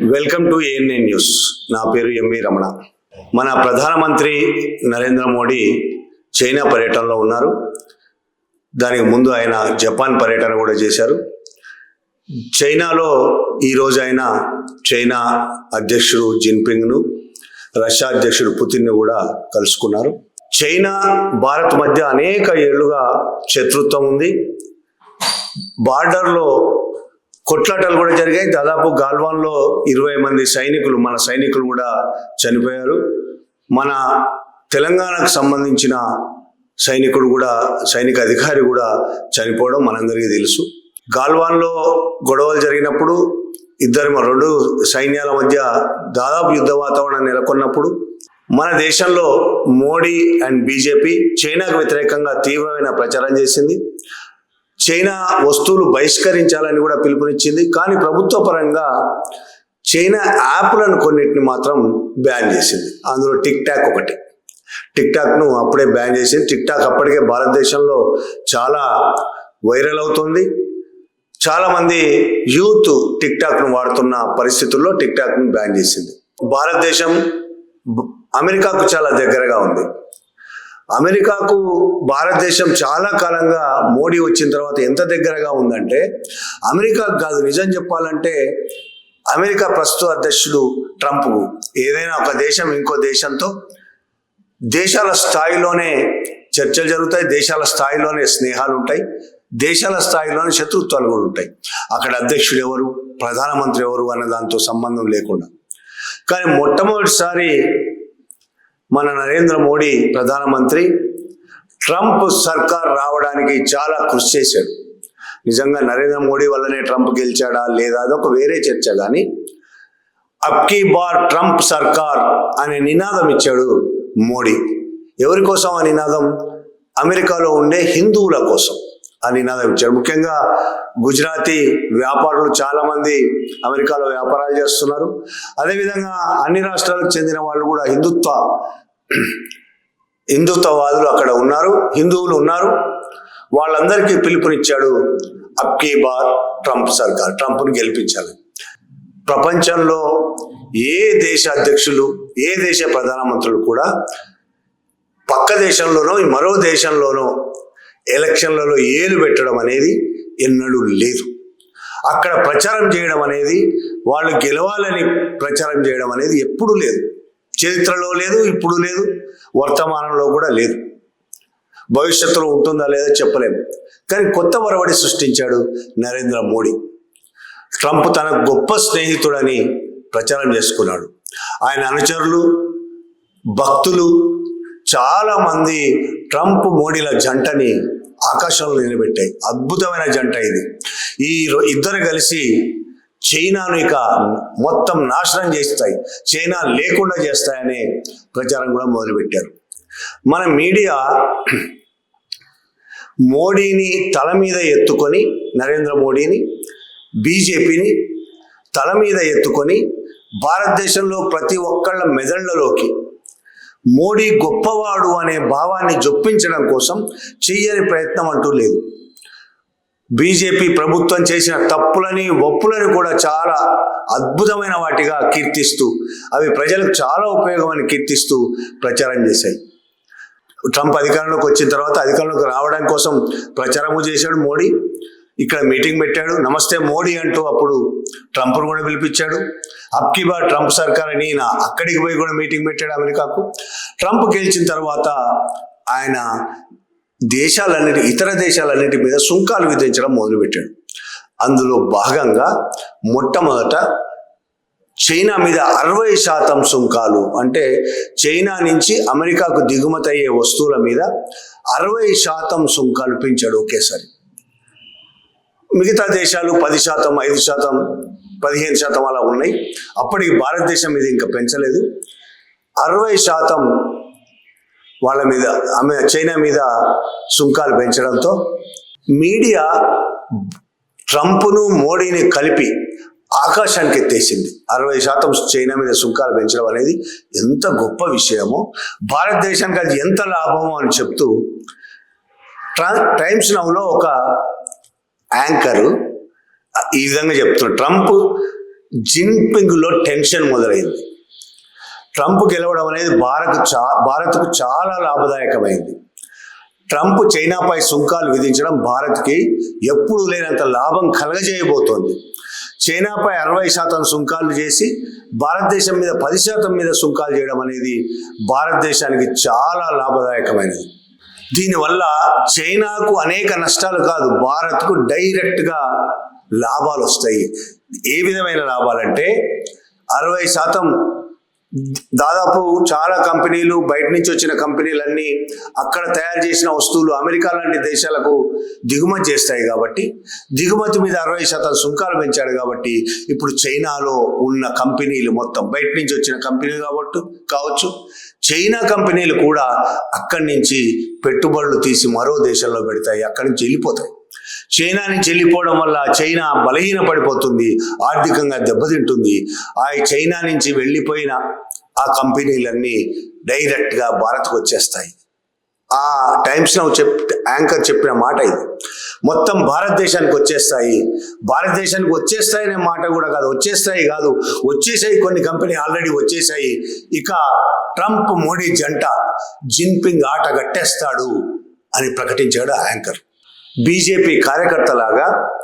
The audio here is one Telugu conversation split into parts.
వెల్కమ్ టు ఏఎన్ఏ న్యూస్ నా పేరు ఎంవి రమణ. మన ప్రధానమంత్రి నరేంద్ర మోడీ చైనా పర్యటనలో ఉన్నారు. దానికి ముందు ఆయన జపాన్ పర్యటన కూడా చేశారు. చైనాలో ఈరోజు ఆయన చైనా అధ్యక్షుడు జిన్పింగ్ను రష్యా అధ్యక్షుడు పుతిన్ను కూడా కలుసుకున్నారు. చైనా భారత్ మధ్య అనేక ఏళ్ళుగా శత్రుత్వం ఉంది. బార్డర్లో కొట్లాటలు కూడా జరిగాయి. దాదాపు గాల్వాన్లో ఇరవై మంది సైనికులు మన సైనికులు కూడా చనిపోయారు. మన తెలంగాణకు సంబంధించిన సైనికుడు కూడా సైనిక అధికారి కూడా చనిపోవడం మనందరికీ తెలుసు. గాల్వాన్లో గొడవలు జరిగినప్పుడు ఇద్దరు రెండు సైన్యాల మధ్య దాదాపు యుద్ధ వాతావరణం నెలకొన్నప్పుడు మన దేశంలో మోడీ అండ్ బీజేపీ చైనాకు వ్యతిరేకంగా తీవ్రమైన ప్రచారం చేసింది. చైనా వస్తువులు బహిష్కరించాలని కూడా పిలుపునిచ్చింది. కానీ ప్రభుత్వ పరంగా చైనా యాప్లను కొన్నిటిని మాత్రం బ్యాన్ చేసింది. అందులో టిక్ టాక్ ఒకటి. టిక్ టాక్ను అప్పుడే బ్యాన్ చేసింది. టిక్ టాక్ అప్పటికే భారతదేశంలో చాలా వైరల్ అవుతుంది. చాలామంది యూత్ టిక్ టాక్ను వాడుతున్న పరిస్థితుల్లో టిక్ టాక్ను బ్యాన్ చేసింది. భారతదేశం అమెరికాకు చాలా దగ్గరగా ఉంది. అమెరికాకు భారతదేశం చాలా కాలంగా మోడీ వచ్చిన తర్వాత ఎంత దగ్గరగా ఉందంటే అమెరికా కాదు నిజం చెప్పాలంటే అమెరికా ప్రస్తుత అధ్యక్షుడు ట్రంప్ ఏదైనా ఒక దేశం ఇంకో దేశంతో దేశాల స్థాయిలోనే చర్చలు జరుగుతాయి దేశాల స్థాయిలోనే స్నేహాలు ఉంటాయి దేశాల స్థాయిలోనే శత్రుత్వాలు కూడా ఉంటాయి. అక్కడ అధ్యక్షుడు ఎవరు ప్రధానమంత్రి ఎవరు అన్న దాంతో సంబంధం లేకుండా. కానీ మొట్టమొదటిసారి మన నరేంద్ర మోడీ ప్రధానమంత్రి ట్రంప్ సర్కార్ రావడానికి చాలా కృషి చేశాడు. నిజంగా నరేంద్ర మోడీ వల్లనే ట్రంప్ గెలిచాడా లేదా అదొక వేరే చర్చ కానీ అబ్కీ బార్ ట్రంప్ సర్కార్ అనే నినాదం ఇచ్చాడు మోడీ. ఎవరి కోసం ఆ నినాదం? అమెరికాలో ఉండే హిందువుల కోసం. ఆ నినాదం ఇచ్చారు ముఖ్యంగా గుజరాతీ వ్యాపారులు చాలా మంది అమెరికాలో వ్యాపారాలు చేస్తున్నారు. అదేవిధంగా అన్ని రాష్ట్రాలకు చెందిన వాళ్ళు కూడా హిందుత్వ హిందుత్వవాదులు అక్కడ ఉన్నారు హిందువులు ఉన్నారు. వాళ్ళందరికీ పిలుపునిచ్చాడు అబ్కీ బార్ ట్రంప్ సర్కార్. ట్రంప్ను గెలిపించాలి. ప్రపంచంలో ఏ దేశ అధ్యక్షులు ఏ దేశ ప్రధానమంత్రులు కూడా పక్క దేశంలోనో మరో దేశంలోనో ఎలక్షన్లలో ఏలు పెట్టడం అనేది ఎన్నడూ లేదు. అక్కడ ప్రచారం చేయడం అనేది వాళ్ళు గెలవాలని ప్రచారం చేయడం అనేది ఎప్పుడూ లేదు. చరిత్రలో లేదు ఇప్పుడు లేదు వర్తమానంలో కూడా లేదు. భవిష్యత్తులో ఉంటుందా లేదా చెప్పలేము కానీ కొత్త వరవడి సృష్టించాడు నరేంద్ర మోడీ. ట్రంప్ తన గొప్ప స్నేహితుడని ప్రచారం చేసుకున్నాడు. ఆయన అనుచరులు భక్తులు చాలా మంది ట్రంప్ మోడీల జంటని ఆకాశంలో నిలబెట్టాయి. అద్భుతమైన జంట ఇది. ఈ ఇద్దరు కలిసి చైనాను ఇక మొత్తం నాశనం చేస్తాయి. చైనా లేకుండా చేస్తాయనే ప్రచారం కూడా మొదలుపెట్టారు. మన మీడియా మోడీని తల మీద ఎత్తుకొని నరేంద్ర మోడీని బీజేపీని తల మీద ఎత్తుకొని భారతదేశంలో ప్రతి ఒక్కళ్ళ మెదళ్ళలోకి మోడీ గొప్పవాడు అనే భావాన్ని జొప్పించడం కోసం చెయ్యని ప్రయత్నం అంటూ లేదు. బీజేపీ ప్రభుత్వం చేసిన తప్పులని ఒప్పులని కూడా చాలా అద్భుతమైన వాటిగా కీర్తిస్తూ అవి ప్రజలకు చాలా ఉపయోగమని కీర్తిస్తూ ప్రచారం చేశాయి. ట్రంప్ అధికారంలోకి వచ్చిన తర్వాత అధికారంలోకి రావడం కోసం ప్రచారము చేశాడు మోడీ. ఇక్కడ మీటింగ్ పెట్టాడు. నమస్తే మోడీ అంటూ అప్పుడు ట్రంప్ను కూడా పిలిపించాడు. అప్కిబా ట్రంప్ సర్కార్ అని ఈయన అక్కడికి పోయి కూడా మీటింగ్ పెట్టాడు అమెరికాకు. ట్రంప్ గెలిచిన తర్వాత ఆయన దేశాలన్నిటి ఇతర దేశాలన్నిటి మీద సుంకాలు విధించడం మొదలుపెట్టాడు. అందులో భాగంగా మొట్టమొదట చైనా మీద అరవై శాతం సుంకాలు అంటే చైనా నుంచి అమెరికాకు దిగుమతి అయ్యే వస్తువుల మీద అరవై శాతం సుంకాలు పెంచాడు ఒకేసారి. మిగతా దేశాలు పది శాతం ఐదు శాతం పదిహేను శాతం అలా ఉన్నాయి. అప్పటికి భారతదేశం మీద ఇంకా పెంచలేదు. అరవై శాతం వాళ్ళ మీద ఆమె చైనా మీద సుంకాలు పెంచడంతో మీడియా ట్రంప్ను మోడీని కలిపి ఆకాశానికి ఎత్తేసింది. అరవై శాతం చైనా మీద సుంకాలు పెంచడం అనేది ఎంత గొప్ప విషయమో భారతదేశానికి అది ఎంత లాభమో అని చెప్తూ ట్రా- టైమ్స్ నౌలో ఒక యాంకరు ఈ విధంగా చెప్తున్నారు ట్రంప్ జిన్పింగ్లో టెన్షన్ మొదలైంది. ట్రంప్ గెలవడం అనేది భారత్ చా భారత్కు చాలా లాభదాయకమైంది. ట్రంప్ చైనాపై సుంకాలు విధించడం భారత్కి ఎప్పుడు లేనంత లాభం కలగజేయబోతోంది. చైనాపై అరవై శాతం సుంకాలు చేసి భారతదేశం మీద పది శాతం మీద సుంకాలు చేయడం అనేది భారతదేశానికి చాలా లాభదాయకమైనది. దీనివల్ల చైనాకు అనేక నష్టాలు కాదు భారత్కు డైరెక్ట్గా లాభాలు వస్తాయి. ఏ విధమైన లాభాలంటే అరవై శాతం దాదాపు చాలా కంపెనీలు బయట నుంచి వచ్చిన కంపెనీలన్నీ అక్కడ తయారు చేసిన వస్తువులు అమెరికా లాంటి దేశాలకు దిగుమతి చేస్తాయి కాబట్టి దిగుమతి మీద అరవై శాతం సుంకాలు పెంచాడు కాబట్టి ఇప్పుడు చైనాలో ఉన్న కంపెనీలు మొత్తం బయట నుంచి వచ్చిన కంపెనీలు కాబట్టి కావచ్చు చైనా కంపెనీలు కూడా అక్కడి నుంచి పెట్టుబడులు తీసి మరో దేశంలో పెడతాయి అక్కడి నుంచి వెళ్ళిపోతాయి. చైనా నుంచి వెళ్ళిపోవడం వల్ల చైనా బలహీన పడిపోతుంది ఆర్థికంగా దెబ్బతింటుంది. ఆ చైనా నుంచి వెళ్ళిపోయిన ఆ కంపెనీలన్నీ డైరెక్ట్గా భారత్కు వచ్చేస్తాయి. ఆ టైమ్స్ నవ్వు చెప్ యాంకర్ చెప్పిన మాట ఇది. మొత్తం భారతదేశానికి వచ్చేస్తాయి. భారతదేశానికి వచ్చేస్తాయి అనే మాట కూడా కాదు. వచ్చేస్తాయి కాదు. వచ్చేసాయి కొన్ని కంపెనీ ఆల్రెడీ వచ్చేసాయి. ఇక ట్రంప్ మోడీ జంట జిన్పింగ్ ఆట గట్టేస్తాడు అని ప్రకటించాడు యాంకర్. బీజేపీ కార్యకర్తలాగా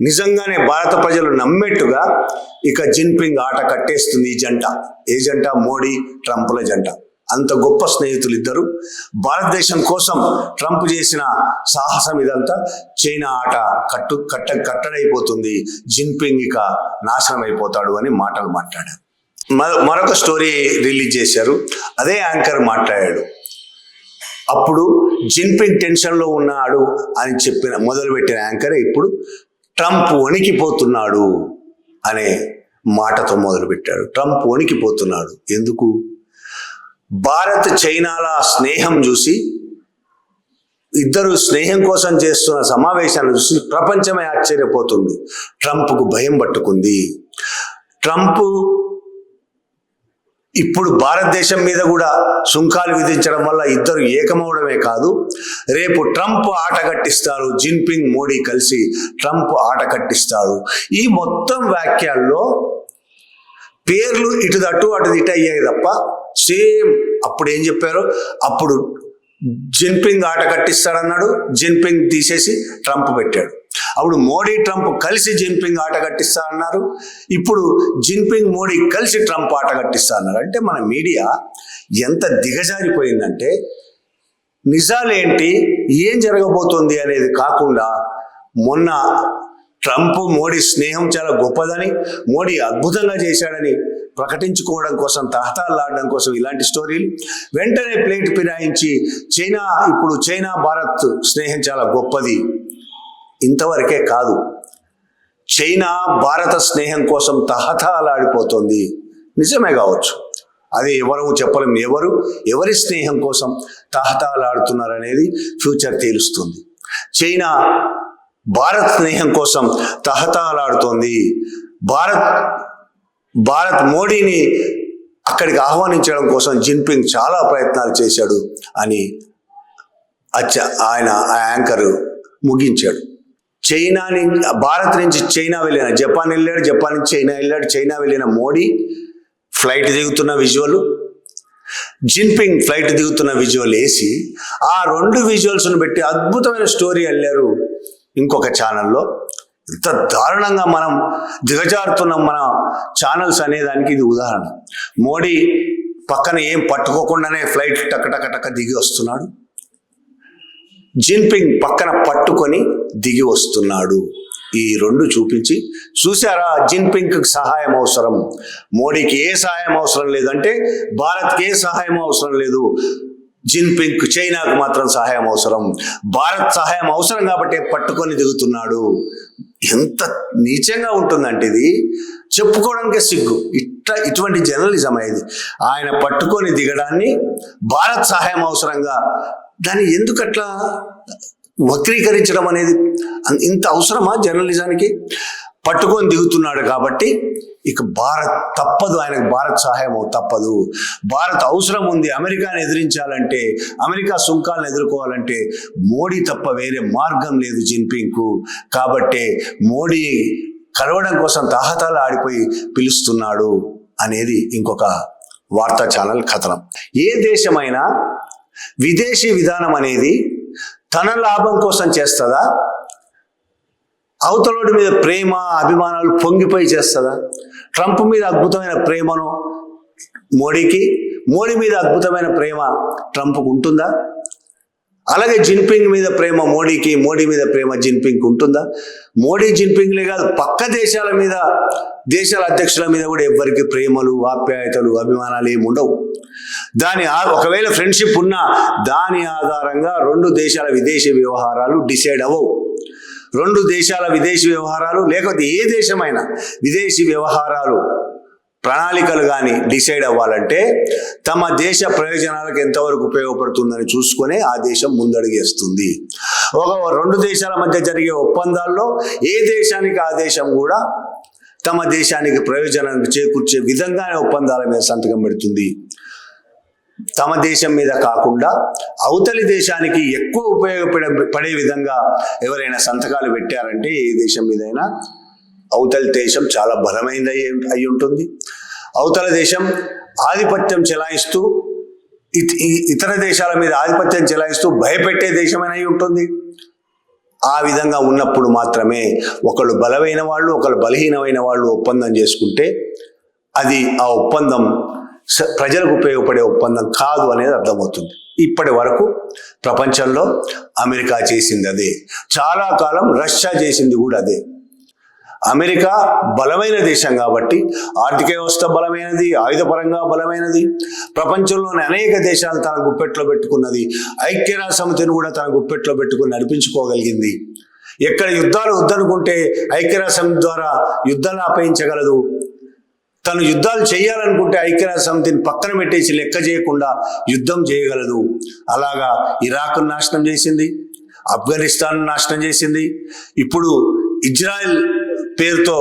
నిజంగానే భారత ప్రజలు నమ్మేట్టుగా ఇక జిన్పింగ్ ఆట కట్టేస్తుంది ఈ జంట. ఏ జంట? మోడీ ట్రంప్ల జంట. అంత గొప్ప స్నేహితులు ఇద్దరు భారతదేశం కోసం ట్రంప్ చేసిన సాహసం ఇదంతా. చైనా ఆట కట్టు కట్ట కట్టడైపోతుంది. జిన్పింగ్ ఇక నాశనం అయిపోతాడు అని మాటలు మాట్లాడారు. మరొక స్టోరీ రిలీజ్ చేశారు. అదే యాంకర్ మాట్లాడాడు. అప్పుడు జిన్పింగ్ టెన్షన్లో ఉన్నాడు అని చెప్పిన మొదలుపెట్టిన యాంకర్ ఇప్పుడు ట్రంప్ వణికిపోతున్నాడు అనే మాటతో మొదలుపెట్టాడు. ట్రంప్ వణికిపోతున్నాడు. ఎందుకు? భారత్ చైనాల స్నేహం చూసి ఇద్దరు స్నేహం కోసం చేస్తున్న సమావేశాలను చూసి ప్రపంచమే ఆశ్చర్యపోతుంది. ట్రంప్కు భయం పట్టుకుంది. ట్రంప్ ఇప్పుడు భారతదేశం మీద కూడా సుంకాలు విధించడం వల్ల ఇద్దరు ఏకమవడమే కాదు రేపు ట్రంప్ ఆట కట్టిస్తారు జిన్పింగ్ మోడీ కలిసి ట్రంప్ ఆట కట్టిస్తారు. ఈ మొత్తం వాక్యాల్లో పేర్లు ఇటు అటు అటు ఇటు అయ్యాయి తప్ప సేమ్ అప్పుడు ఏం చెప్పారు? అప్పుడు జిన్పింగ్ ఆట కట్టిస్తాడన్నాడు జిన్పింగ్ తీసేసి ట్రంప్ పెట్టాడు. అప్పుడు మోడీ ట్రంప్ కలిసి జిన్పింగ్ ఆట కట్టిస్తా అన్నారు ఇప్పుడు జిన్పింగ్ మోడీ కలిసి ట్రంప్ ఆట కట్టిస్తా అన్నారు అంటే మన మీడియా ఎంత దిగజారిపోయిందంటే నిజాలేంటి ఏం జరగబోతోంది అనేది కాకుండా మొన్న ట్రంప్ మోడీ స్నేహం చాలా గొప్పదని మోడీ అద్భుతంగా చేశాడని ప్రకటించుకోవడం కోసం తహతాలాడడం కోసం ఇలాంటి స్టోరీలు. వెంటనే ప్లేట్ ఫిరాయించి చైనా ఇప్పుడు చైనా భారత్ స్నేహం చాలా గొప్పది. ఇంతవరకే కాదు. చైనా భారత స్నేహం కోసం తహతాలాడిపోతుంది నిజమే కావచ్చు. అది ఎవరు చెప్పలేము ఎవరు ఎవరి స్నేహం కోసం తహతాలాడుతున్నారనేది ఫ్యూచర్ తేలుస్తుంది చైనా భారత్ స్నేహం కోసం తహతహలాడుతోంది. భారత్ భారత్ మోడీని అక్కడికి ఆహ్వానించడం కోసం జిన్పింగ్ చాలా ప్రయత్నాలు చేశాడు అని అచ్చ ఆయన ఆ యాంకర్ ముగించాడు. చైనా నుంచి భారత్ నుంచి చైనా వెళ్ళిన జపాన్ వెళ్ళాడు జపాన్ నుంచి చైనా వెళ్ళాడు చైనా వెళ్ళిన మోడీ ఫ్లైట్ దిగుతున్న విజువల్ జిన్పింగ్ ఫ్లైట్ దిగుతున్న విజువల్ వేసి ఆ రెండు విజువల్స్ను పెట్టి అద్భుతమైన స్టోరీ వెళ్ళారు ఇంకొక ఛానల్లో ఇంత దారుణంగా మనం దిగజారుతున్నాం మన ఛానల్స్ అనేదానికి ఇది ఉదాహరణ. మోడీ పక్కన ఏం పట్టుకోకుండానే ఫ్లైట్ టక టక టక దిగి వస్తున్నాడు. జిన్పింగ్ పక్కన పట్టుకొని దిగి వస్తున్నాడు. ఈ రెండు చూపించి చూసారా జిన్పింగ్ సహాయం అవసరం? మోడీకి ఏ సహాయం అవసరం లేదంటే భారత్కి ఏ సహాయం అవసరం లేదు? జిన్పింగ్ చైనాకు మాత్రం సహాయం అవసరం. భారత్ సహాయం అవసరం కాబట్టి పట్టుకొని దిగుతున్నాడు. ఎంత నీచంగా ఉంటుందంటే ఇది. చెప్పుకోవడానికే సిగ్గు. ఇట్లా ఇటువంటి జర్నలిజం ఇది. ఆయన పట్టుకొని దిగడాన్ని భారత్ సహాయం అవసరంగా. దాన్ని ఎందుకు అట్లా వక్రీకరించడం అనేది ఇంత అవసరమా జర్నలిజానికి? పట్టుకొని దిగుతున్నాడు కాబట్టి ఇక భారత్ తప్పదు ఆయనకు భారత్ సహాయం తప్పదు. భారత్ అవసరం ఉంది అమెరికాని ఎదిరించాలంటే అమెరికా సుంకాలను ఎదుర్కోవాలంటే మోడీ తప్ప వేరే మార్గం లేదు జిన్పింగ్కు. కాబట్టే మోడీ కలవడం కోసం తాహతాలు ఆడిపోయి పిలుస్తున్నాడు అనేది ఇంకొక వార్తా ఛానల్ కథనం. ఏ దేశమైనా విదేశీ విధానం అనేది తన లాభం కోసం చేస్తుందా? అవతలోడి మీద ప్రేమ అభిమానాలు పొంగిపోయి చేస్తుందా? ట్రంప్ మీద అద్భుతమైన ప్రేమను మోడీకి మోడీ మీద అద్భుతమైన ప్రేమ ట్రంప్కు ఉంటుందా? అలాగే జిన్పింగ్ మీద ప్రేమ మోడీకి మోడీ మీద ప్రేమ జిన్పింగ్ ఉంటుందా? మోడీ జిన్పింగ్లే కాదు పక్క దేశాల మీద దేశాల అధ్యక్షుల మీద కూడా ఎవ్వరికి ప్రేమలు ఆప్యాయతలు అభిమానాలు ఏమి ఉండవు. దాని ఆ- ఒకవేళ ఫ్రెండ్షిప్ ఉన్నా దాని ఆధారంగా రెండు దేశాల విదేశీ వ్యవహారాలు డిసైడ్ అవ్వవు. రెండు దేశాల విదేశీ వ్యవహారాలు లేకపోతే ఏ దేశమైనా విదేశీ వ్యవహారాలు ప్రణాళికలు కానీ డిసైడ్ అవ్వాలంటే తమ దేశ ప్రయోజనాలకు ఎంతవరకు ఉపయోగపడుతుందని చూసుకొని ఆ దేశం ముందడుగేస్తుంది. ఒక రెండు దేశాల మధ్య జరిగే ఒప్పందాల్లో ఏ దేశానికి ఆ దేశం కూడా తమ దేశానికి ప్రయోజనాన్ని చేకూర్చే విధంగానే ఒప్పందాల మీద సంతకం పెడుతుంది. తమ దేశం మీద కాకుండా అవతలి దేశానికి ఎక్కువ ఉపయోగపడే పడే విధంగా ఎవరైనా సంతకాలు పెట్టారంటే ఏ దేశం మీదైనా అవతలి దేశం చాలా బలమైనది అయి అయి ఉంటుంది. అవతల దేశం ఆధిపత్యం చెలాయిస్తూ ఇతర దేశాల మీద ఆధిపత్యం చెలాయిస్తూ భయపెట్టే దేశమైన అయి ఉంటుంది. ఆ విధంగా ఉన్నప్పుడు మాత్రమే ఒకళ్ళు బలమైన వాళ్ళు ఒకళ్ళు బలహీనమైన వాళ్ళు ఒప్పందం చేసుకుంటే అది ఆ ఒప్పందం ప్రజలకు ఉపయోగపడే ఒప్పందం కాదు అనేది అర్థమవుతుంది. ఇప్పటి వరకు ప్రపంచంలో అమెరికా చేసింది అదే. చాలా కాలం రష్యా చేసింది కూడా అదే. అమెరికా బలమైన దేశం కాబట్టి ఆర్థిక వ్యవస్థ బలమైనది ఆయుధపరంగా బలమైనది ప్రపంచంలోని అనేక దేశాలు తన గుప్పెట్లో పెట్టుకున్నది ఐక్యరాజ్య సమితిని కూడా తన గుప్పెట్లో పెట్టుకుని నడిపించుకోగలిగింది. ఎక్కడ యుద్ధాలు వద్దనుకుంటే ఐక్యరాజ్య సమితి ద్వారా యుద్ధాలు ఆపయించగలదు. తను యుద్ధాలు చేయాలనుకుంటే ఐక్యరాజ్య సమితిని పక్కన పెట్టేసి లెక్క చేయకుండా యుద్ధం చేయగలదు. అలాగా ఇరాక్ను నాశనం చేసింది ఆఫ్ఘనిస్తాన్ నాశనం చేసింది. ఇప్పుడు ఇజ్రాయెల్ పేరుతో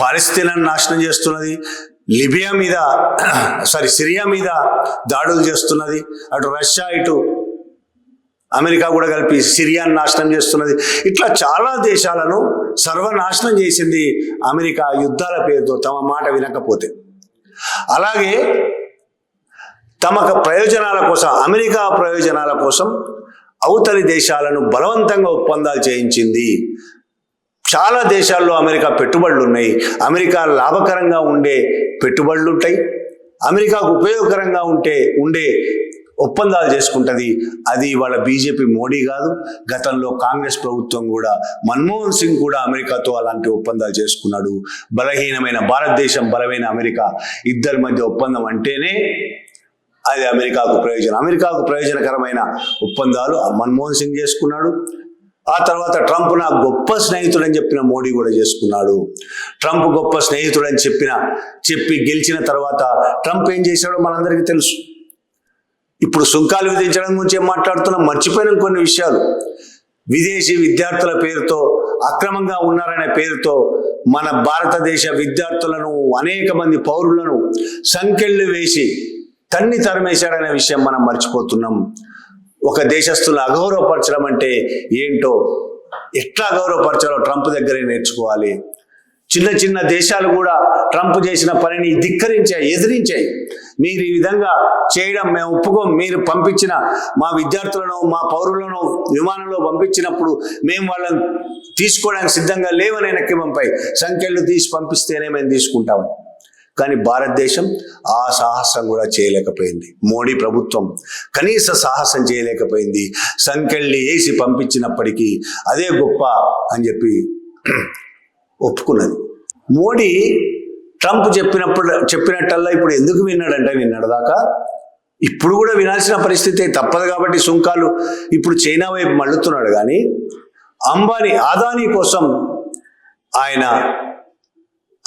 పాలస్తీనాన్ని నాశనం చేస్తున్నది లిబియా మీద సారీ సిరియా మీద దాడులు చేస్తున్నది అటు రష్యా ఇటు అమెరికా కూడా కలిపి సిరియాను నాశనం చేస్తున్నది. ఇట్లా చాలా దేశాలను సర్వనాశనం చేసింది అమెరికా యుద్ధాల పేరుతో తమ మాట వినకపోతే. అలాగే తమకు ప్రయోజనాల కోసం అమెరికా ప్రయోజనాల కోసం అవతలి దేశాలను బలవంతంగా ఒప్పందాలు చేయించింది. చాలా దేశాల్లో అమెరికా పెట్టుబడులు ఉన్నాయి. అమెరికా లాభకరంగా ఉండే పెట్టుబడులు ఉంటాయి అమెరికాకు ఉపయోగకరంగా ఉంటే ఉండే ఒప్పందాలు చేసుకుంటుంది. అది వాళ్ళ బీజేపీ మోడీ కాదు గతంలో కాంగ్రెస్ ప్రభుత్వం కూడా మన్మోహన్ సింగ్ కూడా అమెరికాతో అలాంటి ఒప్పందాలు చేసుకున్నాడు. బలహీనమైన భారతదేశం బలమైన అమెరికా ఇద్దరి మధ్య ఒప్పందం అంటేనే అది అమెరికాకు ప్రయోజనం. అమెరికాకు ప్రయోజనకరమైన ఒప్పందాలు మన్మోహన్ సింగ్ చేసుకున్నాడు. ఆ తర్వాత ట్రంప్ నా గొప్ప స్నేహితుడని చెప్పిన మోడీ కూడా చేసుకున్నాడు. ట్రంప్ గొప్ప స్నేహితుడని చెప్పిన చెప్పి గెలిచిన తర్వాత ట్రంప్ ఏం చేశాడో మనందరికీ తెలుసు. ఇప్పుడు సుంకాలు విధించడం గురించి మాట్లాడుతున్నాం? మర్చిపోయిన కొన్ని విషయాలు. విదేశీ విద్యార్థుల పేరుతో అక్రమంగా ఉన్నారనే పేరుతో మన భారతదేశ విద్యార్థులను అనేక మంది పౌరులను సంకెళ్ళు వేసి తన్ని తరమేశాడనే విషయం మనం మర్చిపోతున్నాం. ఒక దేశస్తులను అగౌరవపరచడం అంటే ఏంటో ఎట్లా గౌరవపరచాలో ట్రంప్ దగ్గరే నేర్చుకోవాలి. చిన్న చిన్న దేశాలు కూడా ట్రంప్ చేసిన పనిని ధిక్కరించాయి ఎదిరించాయి. మీరు ఈ విధంగా చేయడం మేము ఒప్పుకోం. మీరు పంపించిన మా విద్యార్థులను మా పౌరులను విమానంలో పంపించినప్పుడు మేము వాళ్ళని తీసుకోవడానికి సిద్ధంగా లేవని వెనక్కి పంపాయి సంఖ్యలు తీసి పంపిస్తేనే మేము తీసుకుంటామని. కానీ భారతదేశం ఆ సాహసం కూడా చేయలేకపోయింది. మోడీ ప్రభుత్వం కనీస సాహసం చేయలేకపోయింది. సంఖ్యల్ని వేసి పంపించినప్పటికీ అదే గొప్ప అని చెప్పి ఒప్పుకున్నది. మోడీ ట్రంప్ చెప్పినప్పుడు చెప్పినట్టల్లా ఇప్పుడు ఎందుకు విన్నాడంటే నిన్నటిదాకా ఇప్పుడు కూడా వినాల్సిన పరిస్థితి తప్పదు కాబట్టి సుంకాలు ఇప్పుడు చైనా వైపు మళ్ళుతున్నాడు కానీ అంబానీ ఆదానీ కోసం ఆయన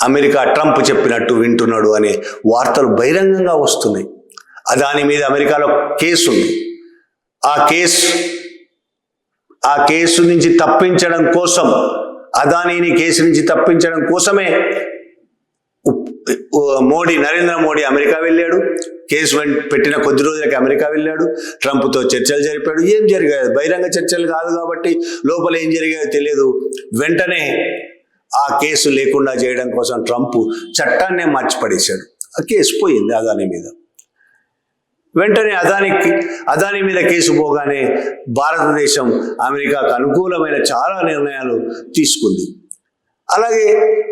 అమెరికా ట్రంప్ చెప్పినట్టు వింటున్నాడు అనే వార్తలు బహిరంగంగా వస్తున్నాయి. అదాని మీద అమెరికాలో కేసు ఉంది. ఆ కేసు ఆ కేసు నుంచి తప్పించడం కోసం అదానీని కేసు నుంచి తప్పించడం కోసమే మోడీ నరేంద్ర మోడీ అమెరికా వెళ్ళాడు. కేసు పెట్టిన కొద్ది రోజులకి అమెరికా వెళ్ళాడు. ట్రంప్తో చర్చలు జరిపాడు. ఏం జరిగాయి? బహిరంగ చర్చలు కాదు కాబట్టి లోపల ఏం జరిగాయో తెలియదు. వెంటనే ఆ కేసు లేకుండా చేయడం కోసం ట్రంప్ చట్టాన్నే మార్చిపడేశాడు. ఆ కేసు పోయింది అదాని మీద. వెంటనే అదానికి అదాని మీద కేసు పోగానే భారతదేశం అమెరికాకు అనుకూలమైన చాలా నిర్ణయాలు తీసుకుంది. అలాగే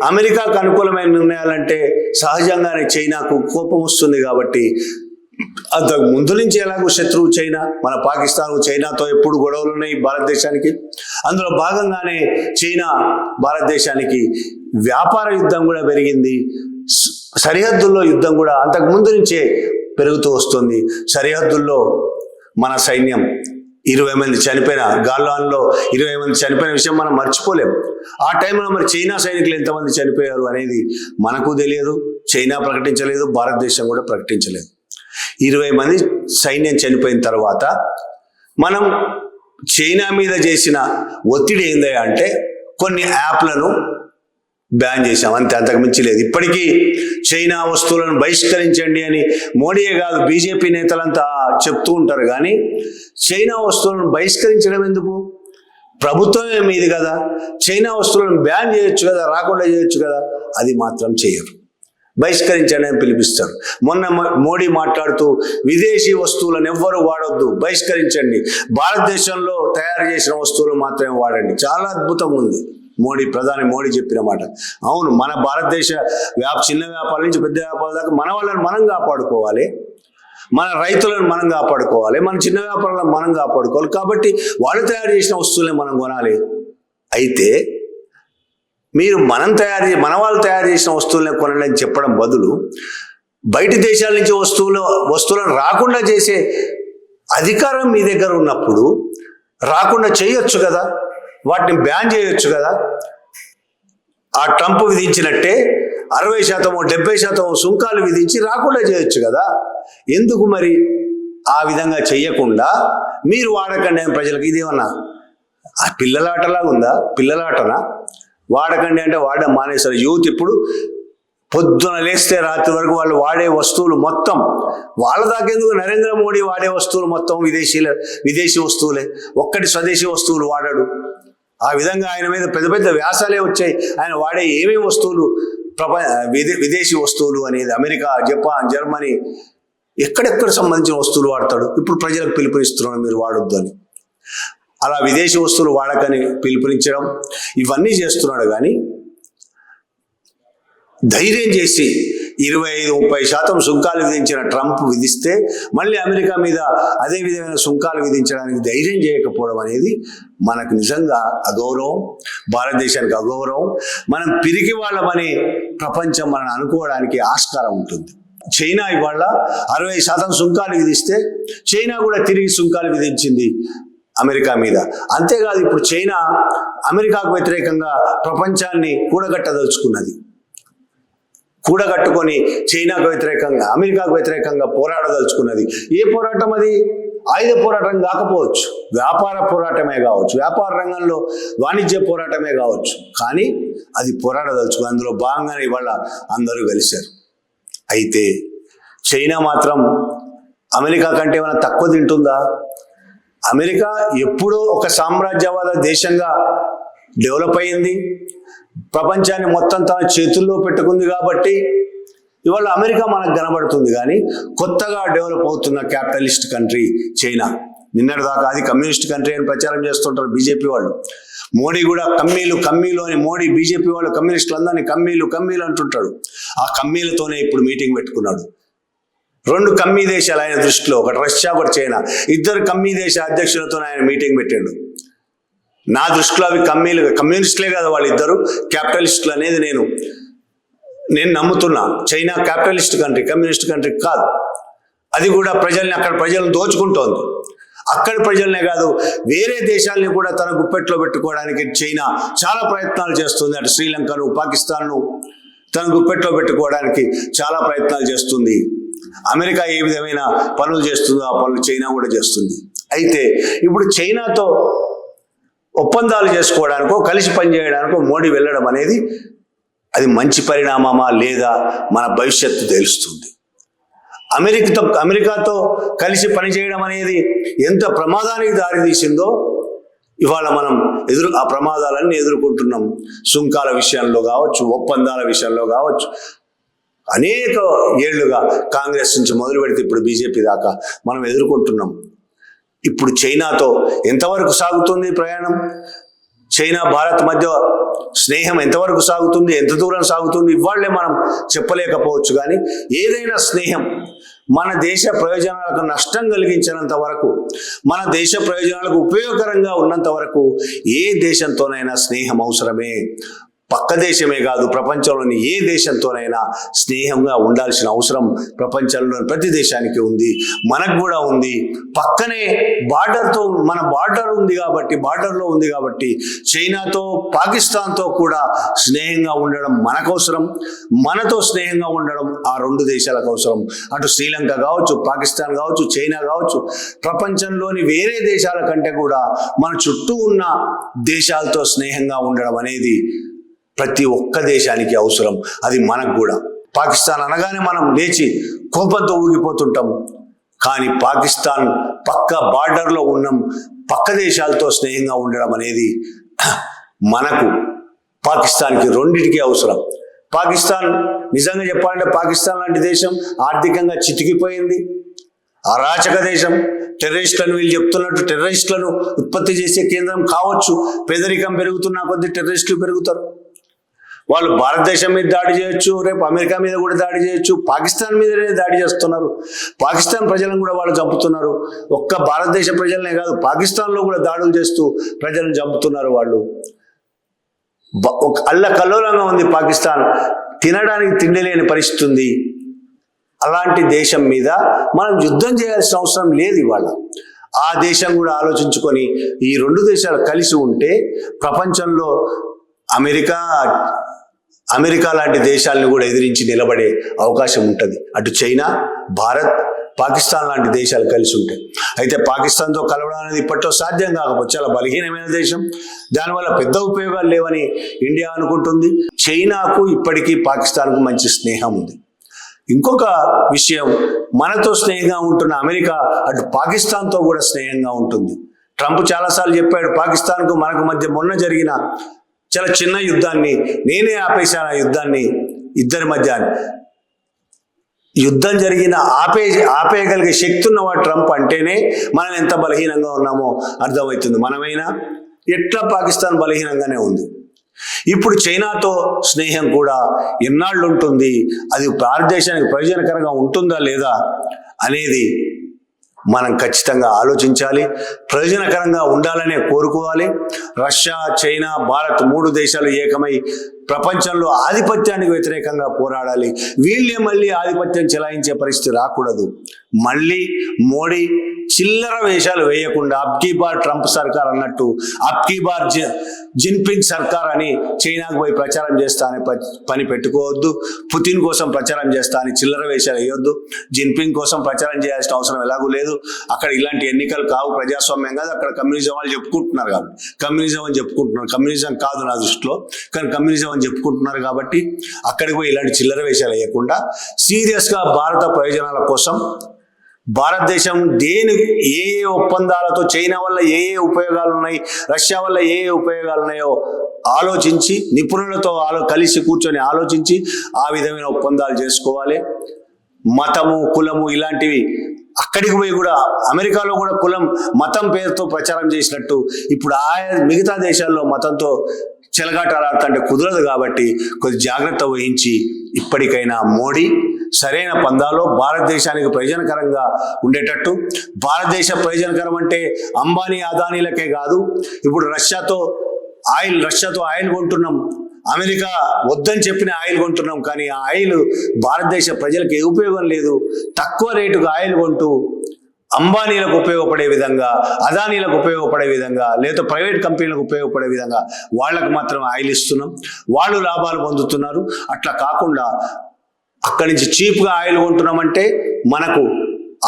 అమెరికాకు అనుకూలమైన నిర్ణయాలంటే సహజంగానే చైనాకు కోపం వస్తుంది కాబట్టి అంతకు ముందు నుంచి ఎలాగో శత్రువు చైనా మన పాకిస్తాన్ చైనాతో ఎప్పుడు గొడవలు ఉన్నాయి భారతదేశానికి. అందులో భాగంగానే చైనా భారతదేశానికి వ్యాపార యుద్ధం కూడా పెరిగింది. సరిహద్దుల్లో యుద్ధం కూడా అంతకు ముందు నుంచే పెరుగుతూ వస్తుంది. సరిహద్దుల్లో మన సైన్యం ఇరవై మంది చనిపోయిన గాల్వాన్లో ఇరవై మంది చనిపోయిన విషయం మనం మర్చిపోలేం. ఆ టైంలో మరి చైనా సైనికులు ఎంతమంది చనిపోయారు అనేది మనకు తెలియదు చైనా ప్రకటించలేదు భారతదేశం కూడా ప్రకటించలేదు. ఇరవై మంది సైన్యం చనిపోయిన తర్వాత మనం చైనా మీద చేసిన ఒత్తిడి ఏందయ్యా అంటే కొన్ని యాప్లను బ్యాన్ చేశాం. అంతే అంతకు మించి లేదు. ఇప్పటికీ చైనా వస్తువులను బహిష్కరించండి అని మోడీయే కాదు బీజేపీ నేతలంతా చెప్తూ ఉంటారు. కానీ చైనా వస్తువులను బహిష్కరించడం ఎందుకు? ప్రభుత్వమే మీది కదా. చైనా వస్తువులను బ్యాన్ చేయొచ్చు కదా రాకుండా చేయొచ్చు కదా? అది మాత్రం చేయరు. బహిష్కరించండి అని పిలిపిస్తారు. మొన్న మోడీ మాట్లాడుతూ విదేశీ వస్తువులను ఎవ్వరు వాడొద్దు బహిష్కరించండి. భారతదేశంలో తయారు చేసిన వస్తువులు మాత్రమే వాడండి. చాలా అద్భుతంగా ఉంది. మోడీ ప్రధాని మోడీ చెప్పిన మాట. అవును మన భారతదేశ వ్యాప చిన్న వ్యాపారం నుంచి పెద్ద వ్యాపారాల దాకా మన వాళ్ళని మనం కాపాడుకోవాలి. మన రైతులను మనం కాపాడుకోవాలి. మన చిన్న వ్యాపారాలను మనం కాపాడుకోవాలి. కాబట్టి వాళ్ళు తయారు చేసిన వస్తువులే మనం కొనాలి. అయితే మీరు మనం తయారు మన వాళ్ళు తయారు చేసిన వస్తువులనే కొనాలని అని చెప్పడం బదులు బయటి దేశాల నుంచి వస్తువులు వస్తువులను రాకుండా చేసే అధికారం మీ దగ్గర ఉన్నప్పుడు రాకుండా చేయొచ్చు కదా? వాటిని బ్యాన్ చేయొచ్చు కదా? ఆ ట్రంప్ విధించినట్టే అరవై శాతమో డెబ్బై శాతం సుంకాలు విధించి రాకుండా చేయొచ్చు కదా? ఎందుకు మరి ఆ విధంగా చెయ్యకుండా మీరు వాడకండి అని ప్రజలకు ఇదేమన్నా? ఆ పిల్లలాటలాగా ఉందా? పిల్లలాటనా? వాడకండి అంటే వాడడం మానేశారు. యూత్ ఇప్పుడు పొద్దున లేస్తే రాత్రి వరకు వాళ్ళు వాడే వస్తువులు మొత్తం వాళ్ళ దాకేందుకు నరేంద్ర మోడీ వాడే వస్తువులు మొత్తం విదేశీల విదేశీ వస్తువులే? ఒక్కటి స్వదేశీ వస్తువులు వాడాడు. ఆ విధంగా ఆయన మీద పెద్ద పెద్ద వ్యాసాలే వచ్చాయి. ఆయన వాడే ఏమేమి వస్తువులు? ప్రప విదేశీ వస్తువులు అనేది అమెరికా జపాన్ జర్మనీ ఎక్కడెక్కడ సంబంధించిన వస్తువులు వాడతాడు? ఇప్పుడు ప్రజలకు పిలుపునిస్తున్నాడు మీరు వాడొద్దు అని. అలా విదేశీ వస్తువులు వాడకని పిలుపునిచ్చడం ఇవన్నీ చేస్తున్నాడు కానీ ధైర్యం చేసి ఇరవై ఐదు ముప్పై శాతం సుంకాలు విధించిన ట్రంప్ విధిస్తే మళ్ళీ అమెరికా మీద అదే విధమైన సుంకాలు విధించడానికి ధైర్యం చేయకపోవడం అనేది మనకు నిజంగా అగౌరవం భారతదేశానికి అగౌరవం. మనం పిరికి వాళ్ళమని ప్రపంచం మనం అనుకోవడానికి ఆస్కారం ఉంటుంది. చైనా ఇవాళ అరవై శాతం సుంకాలు విధిస్తే చైనా కూడా తిరిగి సుంకాలు విధించింది అమెరికా మీద. అంతేకాదు ఇప్పుడు చైనా అమెరికాకు వ్యతిరేకంగా ప్రపంచాన్ని కూడగట్టదలుచుకున్నది. కూడగట్టుకొని చైనాకు వ్యతిరేకంగా అమెరికాకు వ్యతిరేకంగా పోరాడదలుచుకున్నది. ఏ పోరాటం అది? ఆయుధ పోరాటం కాకపోవచ్చు వ్యాపార పోరాటమే కావచ్చు వ్యాపార రంగంలో వాణిజ్య పోరాటమే కావచ్చు. కానీ అది పోరాడదలుచుకుని అందులో భాగంగానే ఇవాళ అందరూ కలిశారు అయితే చైనా మాత్రం అమెరికా కంటే ఏమైనా తక్కువ తింటుందా? అమెరికా ఎప్పుడో ఒక సామ్రాజ్యవాద దేశంగా డెవలప్ అయింది. ప్రపంచాన్ని మొత్తం తన చేతుల్లో పెట్టుకుంది కాబట్టి ఇవాళ అమెరికా మనకు కనబడుతుంది కానీ కొత్తగా డెవలప్ అవుతున్న క్యాపిటలిస్ట్ కంట్రీ చైనా. నిన్నటి దాకా అది కమ్యూనిస్ట్ కంట్రీ అని ప్రచారం చేస్తుంటారు బీజేపీ వాళ్ళు. మోడీ కూడా కమ్మీలు కమ్మీలు అని మోడీ బీజేపీ వాళ్ళు కమ్యూనిస్టులు అందరినీ కమ్మీలు కమ్మీలు అంటుంటాడు. ఆ కమ్మీలతోనే ఇప్పుడు మీటింగ్ పెట్టుకున్నాడు. రెండు కమ్మీ దేశాలు ఆయన దృష్టిలో ఒకటి రష్యా ఒకటి చైనా. ఇద్దరు కమ్మీ దేశ అధ్యక్షులతో ఆయన మీటింగ్ పెట్టాడు. నా దృష్టిలో అవి కమ్మీలు కమ్యూనిస్టులే కదా వాళ్ళిద్దరు. క్యాపిటలిస్టులు అనేది నేను నేను నమ్ముతున్నా. China capitalist country communist country కాదు. అది కూడా ప్రజల్ని అక్కడ ప్రజలను దోచుకుంటోంది. అక్కడి ప్రజలనే కాదు వేరే దేశాలని కూడా తన గుప్పెట్లో పెట్టుకోవడానికి చైనా చాలా ప్రయత్నాలు చేస్తుంది. అటు శ్రీలంకను పాకిస్తాన్ను తన గుప్పెట్లో పెట్టుకోవడానికి చాలా ప్రయత్నాలు చేస్తుంది. అమెరికా ఏ విధమైన పనులు చేస్తుందో ఆ పనులు చైనా కూడా చేస్తుంది. అయితే ఇప్పుడు చైనాతో ఒప్పందాలు చేసుకోవడానికో కలిసి పనిచేయడానికో మోడీ వెళ్ళడం అనేది అది మంచి పరిణామమా లేదా మన భవిష్యత్తు తెలుస్తుంది. అమెరికాతో అమెరికాతో కలిసి పనిచేయడం అనేది ఎంత ప్రమాదానికి దారితీసిందో ఇవాళ మనం ఎదురు ఆ ప్రమాదాలన్నీ ఎదుర్కొంటున్నాం. సుంకాల విషయంలో కావచ్చు ఒప్పందాల విషయంలో కావచ్చు. అనేక ఏళ్ళుగా కాంగ్రెస్ నుంచి మొదలు పెడితే ఇప్పుడు బీజేపీ దాకా మనం ఎదుర్కొంటున్నాం. ఇప్పుడు చైనాతో ఎంతవరకు సాగుతుంది ప్రయాణం? చైనా భారత్ మధ్య స్నేహం ఎంతవరకు సాగుతుంది? ఎంత దూరం సాగుతుంది? ఇవాళ్ళే మనం చెప్పలేకపోవచ్చు. కానీ ఏదైనా స్నేహం మన దేశ ప్రయోజనాలకు నష్టం కలిగించినంత వరకు మన దేశ ప్రయోజనాలకు ఉపయోగకరంగా ఉన్నంత వరకు ఏ దేశంతోనైనా స్నేహం అవసరమే. పక్క దేశమే కాదు ప్రపంచంలోని ఏ దేశంతోనైనా స్నేహంగా ఉండాల్సిన అవసరం ప్రపంచంలోని ప్రతి దేశానికి ఉంది మనకు కూడా ఉంది. పక్కనే బార్డర్తో మన బార్డర్ ఉంది కాబట్టి బార్డర్లో ఉంది కాబట్టి చైనాతో పాకిస్తాన్తో కూడా స్నేహంగా ఉండడం మనకవసరం. మనతో స్నేహంగా ఉండడం ఆ రెండు దేశాలకు అవసరం. అటు శ్రీలంక కావచ్చు పాకిస్తాన్ కావచ్చు చైనా కావచ్చు ప్రపంచంలోని వేరే దేశాల కంటే కూడా మన చుట్టూ ఉన్న దేశాలతో స్నేహంగా ఉండడం అనేది ప్రతి ఒక్క దేశానికి అవసరం. అది మనకు కూడా. పాకిస్తాన్ అనగానే మనం లేచి కోపంతో ఊగిపోతుంటాం. కానీ పాకిస్తాన్ పక్క బార్డర్లో ఉన్నాం. పక్క దేశాలతో స్నేహంగా ఉండడం అనేది మనకు పాకిస్తాన్కి రెండింటికి అవసరం. పాకిస్తాన్ నిజంగా చెప్పాలంటే పాకిస్తాన్ లాంటి దేశం ఆర్థికంగా చితికిపోయింది. అరాచక దేశం. టెర్రరిస్టులను వీళ్ళు చెప్తున్నట్టు టెర్రరిస్టులను ఉత్పత్తి చేసే కేంద్రం కావచ్చు. పేదరికం పెరుగుతున్న కొద్దీ టెర్రరిస్టులు పెరుగుతారు. వాళ్ళు భారతదేశం మీద దాడి చేయొచ్చు రేపు అమెరికా మీద కూడా దాడి చేయొచ్చు పాకిస్తాన్ మీదనే దాడి చేస్తున్నారు. పాకిస్తాన్ ప్రజలను కూడా వాళ్ళు చంపుతున్నారు. ఒక్క భారతదేశ ప్రజలనే కాదు పాకిస్తాన్లో కూడా దాడులు చేస్తూ ప్రజలను చంపుతున్నారు వాళ్ళు. ఒక అల్ల కల్లోలంగా ఉంది పాకిస్తాన్. తినడానికి తిండి లేని పరిస్థితి ఉంది. అలాంటి దేశం మీద మనం యుద్ధం చేయాల్సిన అవసరం లేదు ఇవాళ. ఆ దేశం కూడా ఆలోచించుకొని ఈ రెండు దేశాలు కలిసి ఉంటే ప్రపంచంలో అమెరికా అమెరికా లాంటి దేశాలను కూడా ఎదిరించి నిలబడే అవకాశం ఉంటుంది. అటు చైనా భారత్ పాకిస్తాన్ లాంటి దేశాలు కలిసి ఉంటాయి. అయితే పాకిస్తాన్తో కలవడం అనేది ఇప్పట్లో సాధ్యం కాకపోతే చాలా బలహీనమైన దేశం. దానివల్ల పెద్ద ఉపయోగాలు లేవని ఇండియా అనుకుంటుంది. చైనాకు ఇప్పటికీ పాకిస్తాన్కు మంచి స్నేహం ఉంది. ఇంకొక విషయం మనతో స్నేహంగా ఉంటున్న అమెరికా అటు పాకిస్తాన్తో కూడా స్నేహంగా ఉంటుంది. ట్రంప్ చాలాసార్లు చెప్పాడు పాకిస్తాన్కు మనకు మధ్య మొన్న జరిగిన చాలా చిన్న యుద్ధాన్ని. నేనే ఆపేశాను ఆ యుద్ధాన్ని? ఇద్దరి మధ్య యుద్ధం జరిగిన ఆపే ఆపేయగలిగే శక్తి ఉన్నవాడు ట్రంప్ అంటేనే మనం ఎంత బలహీనంగా ఉన్నామో అర్థమవుతుంది. మనమైనా ఎట్లా పాకిస్తాన్ బలహీనంగానే ఉంది. ఇప్పుడు చైనాతో స్నేహం కూడా ఎన్నాళ్ళు ఉంటుంది అది భారతదేశానికి ప్రయోజనకరంగా ఉంటుందా లేదా అనేది మనం ఖచ్చితంగా ఆలోచించాలి ప్రయోజనకరంగా ఉండాలనే కోరుకోవాలి. రష్యా చైనా భారత్ మూడు దేశాలు ఏకమై ప్రపంచంలో ఆధిపత్యానికి వ్యతిరేకంగా పోరాడాలి. వీళ్ళే మళ్ళీ ఆధిపత్యం చెలాయించే పరిస్థితి రాకూడదు. మళ్ళీ మోడీ చిల్లర వేషాలు వేయకుండా అబ్కీ బార్ ట్రంప్ సర్కార్ అన్నట్టు అబ్కీ బార్ జిన్పింగ్ సర్కార్ అని చైనాకు పోయి ప్రచారం చేస్తా అని ప- పని పెట్టుకోవద్దు. పుతిన్ కోసం ప్రచారం చేస్తా అని చిల్లర వేషాలు వేయొద్దు. జిన్పింగ్ కోసం ప్రచారం చేయాల్సిన అవసరం ఎలాగూ లేదు. అక్కడ ఇలాంటి ఎన్నికలు కావు. ప్రజాస్వామ్యం కాదు. అక్కడ కమ్యూనిజం వాళ్ళు చెప్పుకుంటున్నారు కాబట్టి. కమ్యూనిజం అని చెప్పుకుంటున్నారు. కమ్యూనిజం కాదు నా దృష్టిలో. కానీ కమ్యూనిజం అని చెప్పుకుంటున్నారు కాబట్టి అక్కడికి పోయి ఇలాంటి చిల్లర వేషాలు వేయకుండా సీరియస్గా భారత ప్రయోజనాల కోసం భారతదేశం దేని ఏ ఏ ఒప్పందాలతో చైనా వల్ల ఏ ఏ ఉపయోగాలు ఉన్నాయి రష్యా వల్ల ఏ ఏ ఉపయోగాలు ఉన్నాయో ఆలోచించి నిపుణులతో ఆలో కలిసి కూర్చొని ఆలోచించి ఆ విధమైన ఒప్పందాలు చేసుకోవాలి. మతము కులము ఇలాంటివి అక్కడికి పోయి కూడా అమెరికాలో కూడా కులం మతం పేరుతో ప్రచారం చేసినట్టు ఇప్పుడు ఆయా మిగతా దేశాల్లో మతంతో చెలగాటాలాడుతుంటే కుదరదు కాబట్టి కొద్ది జాగ్రత్త వహించి ఇప్పటికైనా మోడీ సరైన పందాలో భారతదేశానికి ప్రయోజనకరంగా ఉండేటట్టు. భారతదేశ ప్రయోజనకరం అంటే అంబానీ అదానీలకే కాదు ఇప్పుడు రష్యాతో ఆయిల్ రష్యాతో ఆయిల్ కొంటున్నాం. అమెరికా వద్దని చెప్పిన ఆయిల్ కొంటున్నాం కానీ ఆ ఆయిల్ భారతదేశ ప్రజలకు ఏ ఉపయోగం లేదు. తక్కువ రేటుకు ఆయిల్ కొంటూ అంబానీలకు ఉపయోగపడే విధంగా అదానీలకు ఉపయోగపడే విధంగా లేదా ప్రైవేట్ కంపెనీలకు ఉపయోగపడే విధంగా వాళ్ళకు మాత్రం ఆయిల్ ఇస్తున్నాం. వాళ్ళు లాభాలు పొందుతున్నారు. అట్లా కాకుండా అక్కడి నుంచి చీప్గా ఆయిల్ కొంటున్నామంటే మనకు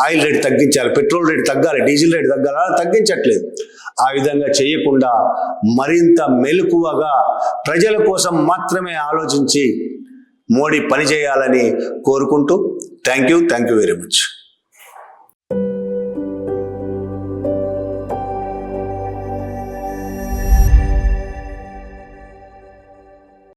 ఆయిల్ రేట్ తగ్గించాలి పెట్రోల్ రేట్ తగ్గాలి డీజిల్ రేట్ తగ్గాలి అలా తగ్గించట్లేదు. ఆ విధంగా చేయకుండా మరింత మెలకువగా ప్రజల కోసం మాత్రమే ఆలోచించి మోడీ పనిచేయాలని కోరుకుంటూ thank you thank you very much.